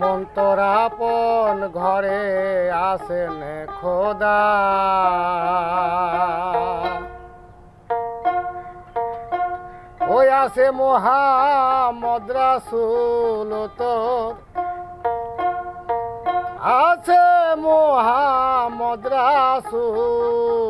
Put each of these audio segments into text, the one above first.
মন্তরাপন ঘরে আসেন খোদা। ওই আছে মোহাম্মদ রাসুল তোর আছে মোহাম্মদ রাসুল।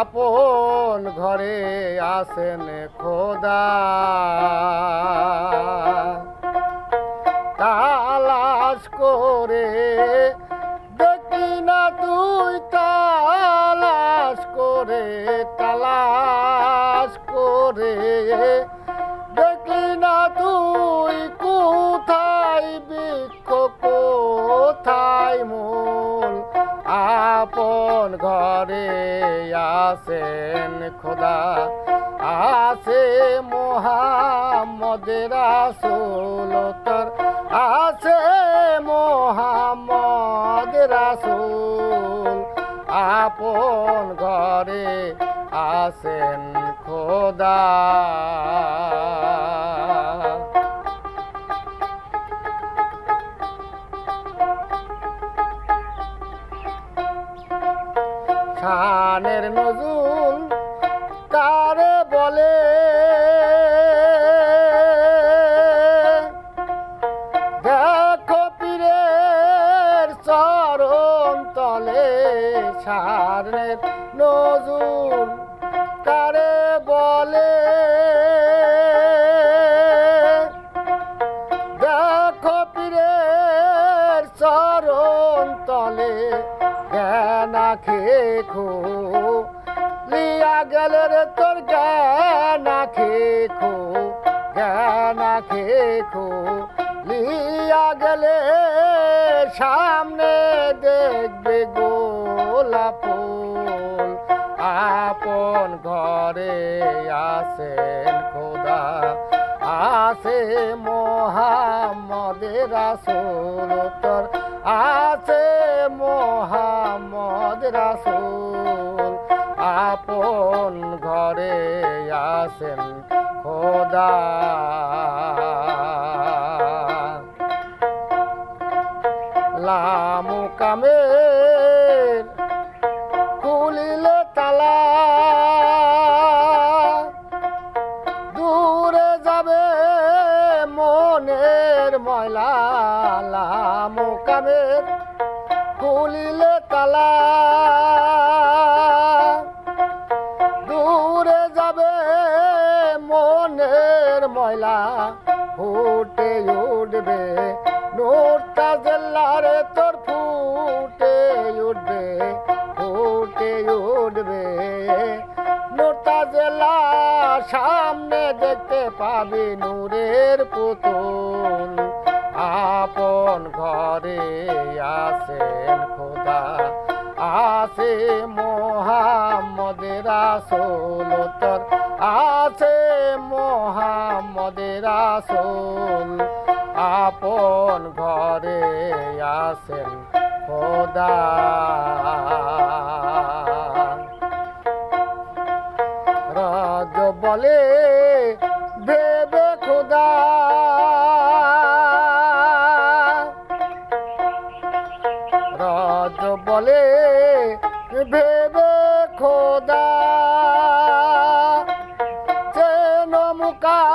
আপন ঘরে আসেন খোদা। ঘরে আসেন খোদা। আসে মোহাম্মদ রাসুল তোর আছে মোহাম্মদ রাসুল আপন ঘরে আসেন খোদা। শানের নজুল কারে বলে? দেখো পীরের চরণ তলে শানের নজুল কারে বলে? খেখো লিয়া গেলে রে তোর জ্ঞানা খেখো জ্ঞানা খেখো লিয়া গেলে সামনে দেখবে গোলাপ ফুল আপন ঘরে আসেন খোদা। আসে মোহাম্মদ রাসুল আসেন খোদা। লামু কামের খুলিলে তালা। দূরে যাবে মনের ময়লা। লামু কামের খুলিলে তালা। ময়লা ফুটে উঠবে। নোটটা জেলারে তোর ফুটে উঠবে ফুটে উঠবে। জেলা সামনে দেখতে নূরের পুতুল। আপন ঘরে আসেন খোদা আসে মোহাম্মদ তোর আছে মোহাম্মদ রাসুল আপন ঘরে আসেন খোদা। রাজ বলে ভেবে খোদা। রাজ বলে ভেবে খোদা।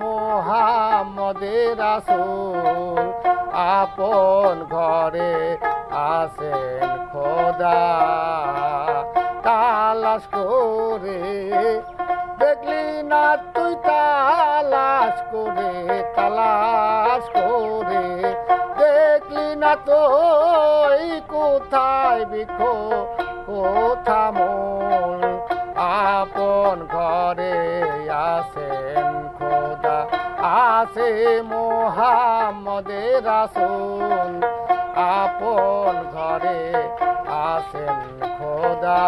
মোহাম্মদের রাসুল, আপন ঘরে আসেন খোদা। তালাশ করে দেখলি না তুই? তালাশ করে তালাশ করে দেখলি না তুই? কোথায় বিখো, কোথা মূল? আপন ঘরে আসেন আসে মোহাম্মদের আসুন আপন ঘরে আসেন খোদা।